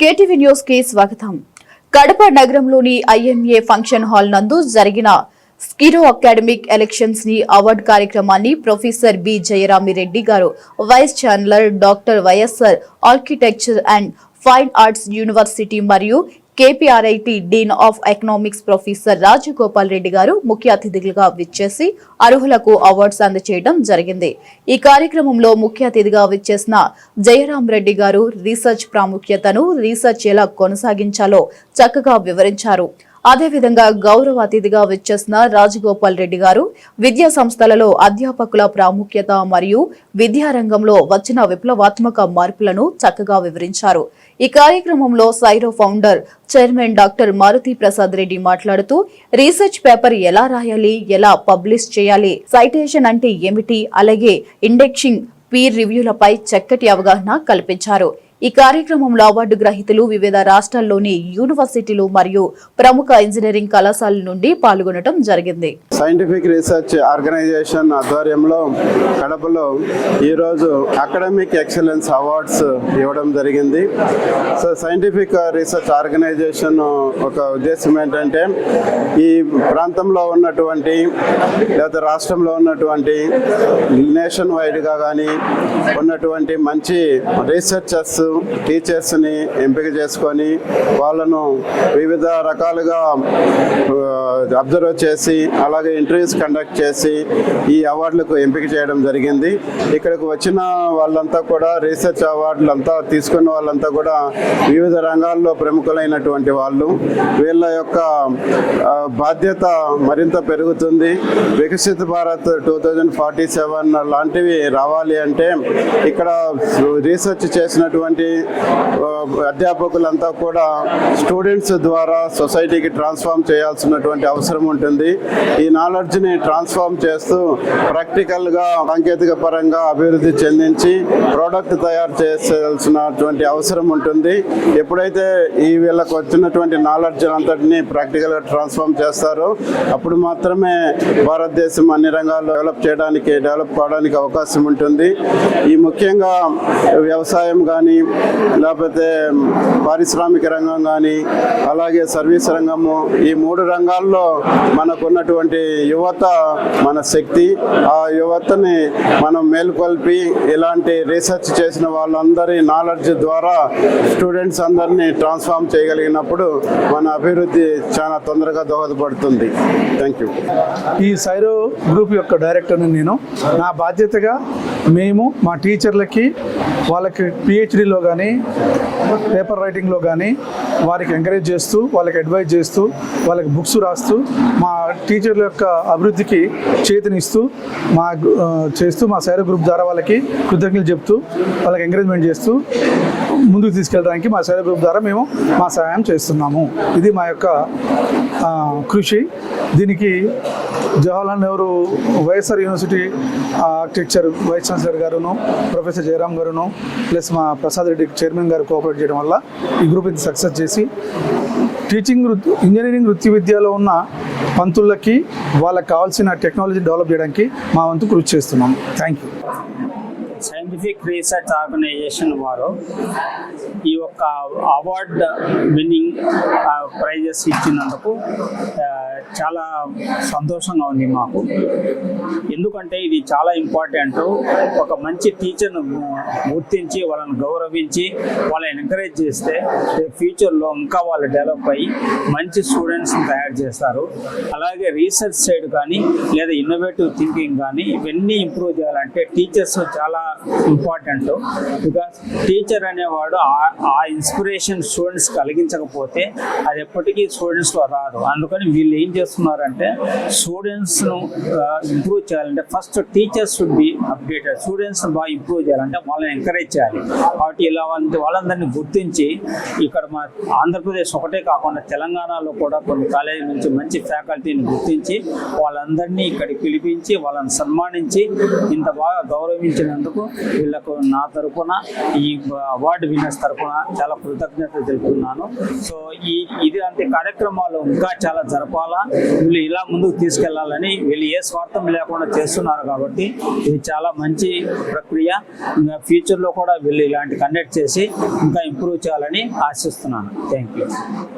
KTV న్యూస్కి స్వాగతం. కడప నగరంలోని ఐఎంఏ ఫంక్షన్ హాల్ నందు జరిగిన స్కిరో అకాడమిక్ ఎలక్షన్స్ని అవార్డు కార్యక్రమాన్ని ప్రొఫెసర్ బి జయరామిరెడ్డి గారు vice chancellor doctor YSR architecture and fine arts university మరియు KPRIT dean of economics professor Rajagopal Reddy గారు ముఖ్య అతిథులుగా విచ్చేసి అర్హులకు అవార్డ్స్ అందజేయడం జరిగింది. ఈ కార్యక్రమంలో ముఖ్య అతిథిగా విచ్చేసిన జయరాం రెడ్డి గారు రీసెర్చ్ ప్రాముఖ్యతను రీసెర్చ్ ఎలా కొనసాగించాలో చక్కగా వివరించారు. అదేవిధంగా గౌరవ అతిథిగా విచ్చేసిన రాజగోపాల్ రెడ్డి గారు విద్యా సంస్థలలో అధ్యాపకుల ప్రాముఖ్యత మరియు విద్యారంగంలో వచ్చిన విప్లవాత్మక మార్పులను చక్కగా వివరించారు. ఈ కార్యక్రమంలో సైరో founder chairman doctor Maruthi Prasad Reddy మాట్లాడుతూ రీసెర్చ్ పేపర్ ఎలా రాయాలి ఎలా పబ్లిష్ చేయాలి సైటేషన్ అంటే ఏమిటి అలాగే ఇండెక్సింగ్ పీర్ రివ్యూలపై చక్కటి అవగాహన కల్పించారు. ఈ కార్యక్రమంలో అవార్డు గ్రహీతలు వివిధ రాష్ట్రాల్లోని యూనివర్సిటీలు మరియు ప్రముఖ ఇంజనీరింగ్ కళాశాల నుండి పాల్గొనడం జరిగింది. సైంటిఫిక్ రీసెర్చ్ ఆర్గనైజేషన్ ఆధ్వర్యంలో కడపలో ఈరోజు అకాడమిక్ ఎక్సలెన్స్ అవార్డ్స్ ఇవ్వడం జరిగింది. సో సైంటిఫిక్ రీసెర్చ్ ఆర్గనైజేషన్ ఒక ఉద్దేశం ఏంటంటే ఈ ప్రాంతంలో ఉన్నటువంటి లేదా రాష్ట్రంలో ఉన్నటువంటి నేషన్ వైడ్గా కానీ ఉన్నటువంటి మంచి రీసెర్చర్స్ టీచర్స్ని ఎంపిక చేసుకొని వాళ్ళను వివిధ రకాలుగా అబ్జర్వ్ చేసి అలాగే ఇంటర్వ్యూస్ కండక్ట్ చేసి ఈ అవార్డులకు ఎంపిక చేయడం జరిగింది. ఇక్కడికి వచ్చిన వాళ్ళంతా కూడా రీసెర్చ్ అవార్డులు అంతా తీసుకున్న వాళ్ళంతా కూడా వివిధ రంగాల్లో ప్రముఖులైనటువంటి వాళ్ళు. వీళ్ళ యొక్క బాధ్యత మరింత పెరుగుతుంది. Viksit Bharat two thousand forty seven లాంటివి రావాలి అంటే ఇక్కడ రీసెర్చ్ చేసినటువంటి అధ్యాపకులంతా కూడా స్టూడెంట్స్ ద్వారా సొసైటీకి ట్రాన్స్ఫార్మ్ చేయాల్సినటువంటి అవసరం ఉంటుంది. ఈ నాలెడ్జ్ని ట్రాన్స్ఫార్మ్ చేస్తూ ప్రాక్టికల్గా సాంకేతిక పరంగా అభివృద్ధి చెందించి ప్రోడక్ట్ తయారు చేయాల్సినటువంటి అవసరం ఉంటుంది. ఎప్పుడైతే ఈ వీళ్ళకు వచ్చినటువంటి నాలెడ్జ్ అంతటిని ప్రాక్టికల్గా ట్రాన్స్ఫార్మ్ చేస్తారో అప్పుడు మాత్రమే భారతదేశం అన్ని రంగాల్లో డెవలప్ చేయడానికి డెవలప్ కావడానికి అవకాశం ఉంటుంది. ఈ ముఖ్యంగా వ్యవసాయం కానీ లేకపోతే పారిశ్రామిక రంగం కానీ అలాగే సర్వీస్ రంగము ఈ మూడు రంగాల్లో మనకున్నటువంటి యువత మన శక్తి ఆ యువతని మనం మేల్కొల్పి ఇలాంటి రీసెర్చ్ చేసిన వాళ్ళందరి నాలెడ్జ్ ద్వారా స్టూడెంట్స్ అందరినీ ట్రాన్స్ఫార్మ్ చేయగలిగినప్పుడు మన అభివృద్ధి చాలా తొందరగా దోహదపడుతుంది. థ్యాంక్ యూ ఈ సైరో గ్రూప్ యొక్క డైరెక్టర్ని నేను. నా బాధ్యతగా మేము మా టీచర్లకి వాళ్ళకి పిహెచ్డిలో కానీ పేపర్ రైటింగ్లో కానీ వారికి ఎంకరేజ్ చేస్తూ వాళ్ళకి అడ్వైజ్ చేస్తూ వాళ్ళకి బుక్స్ రాస్తూ మా టీచర్ల యొక్క అభివృద్ధికి చేతినిస్తూ మా చేస్తూ మా సైర గ్రూప్ ద్వారా వాళ్ళకి కృతజ్ఞతలు చెప్తూ వాళ్ళకి ఎంకరేజ్మెంట్ చేస్తూ ముందుకు తీసుకెళ్ళడానికి మా సైరో గ్రూప్ ద్వారా మేము మా సహాయం చేస్తున్నాము. ఇది మా యొక్క కృషి. దీనికి Jawaharlal Nehru YSR university architecture vice chancellor గారును professor Jayaram గారును ప్లస్ మా ప్రసాద్ రెడ్డి చైర్మన్ గారు కోఆపరేట్ చేయడం వల్ల ఈ గ్రూప్ ఇది సక్సెస్ చేసి టీచింగ్ వృత్తి ఇంజనీరింగ్ వృత్తి విద్యలో ఉన్న పంతులకి వాళ్ళకి కావాల్సిన టెక్నాలజీ డెవలప్ చేయడానికి మా వంతు కృషి చేస్తున్నాం thank you. Scientific research organisation వారు ఈ యొక్క అవార్డ్ విన్నింగ్ ప్రైజెస్ ఇచ్చినందుకు చాలా సంతోషంగా ఉంది మాకు. ఎందుకంటే ఇది చాలా ఇంపార్టెంట్ ఒక మంచి టీచర్ను గుర్తించి వాళ్ళని గౌరవించి వాళ్ళని ఎంకరేజ్ చేస్తే ఫ్యూచర్లో ఇంకా వాళ్ళు డెవలప్ అయ్యి మంచి స్టూడెంట్స్ని తయారు చేస్తారు. అలాగే రీసెర్చ్ సైడ్ కానీ లేదా ఇన్నోవేటివ్ థింకింగ్ కానీ ఇవన్నీ ఇంప్రూవ్ చేయాలంటే టీచర్స్ చాలా ఇంపార్టెంట్ బికాస్ టీచర్ అనేవాడు ఆ- ఆ ఇన్స్పిరేషన్ స్టూడెంట్స్ కలిగించకపోతే అది ఎప్పటికీ స్టూడెంట్స్లో రాదు. అందుకని వీళ్ళు ఏం చేస్తున్నారంటే స్టూడెంట్స్ను ఇంప్రూవ్ చేయాలంటే first teachers should be updated స్టూడెంట్స్ని బాగా ఇంప్రూవ్ చేయాలంటే వాళ్ళని ఎంకరేజ్ చేయాలి. కాబట్టి ఇలా వంటి వాళ్ళందరినీ గుర్తించి ఇక్కడ మా ఆంధ్రప్రదేశ్ ఒకటే కాకుండా తెలంగాణలో కూడా కొన్ని కాలేజీ నుంచి మంచి ఫ్యాకల్టీని గుర్తించి వాళ్ళందరినీ ఇక్కడికి పిలిపించి వాళ్ళని సన్మానించి ఇంత బాగా గౌరవించినందుకు చేసినందుకు వీళ్ళకు నా తరపున ఈ అవార్డు విన్నర్స్ తరఫున చాలా కృతజ్ఞత తెలుపుతున్నాను. సో ఈ ఇది అంటే కార్యక్రమాలు ఇంకా చాలా జరపాలా? వీళ్ళు ఇలా ముందుకు తీసుకెళ్ళాలని వీళ్ళు ఏ స్వార్థం లేకుండా చేస్తున్నారు కాబట్టి ఇది చాలా మంచి ప్రక్రియ. ఇంకా ఫ్యూచర్లో కూడా వీళ్ళు ఇలాంటి కండక్ట్ చేసి ఇంకా ఇంప్రూవ్ చేయాలని ఆశిస్తున్నాను. Thank you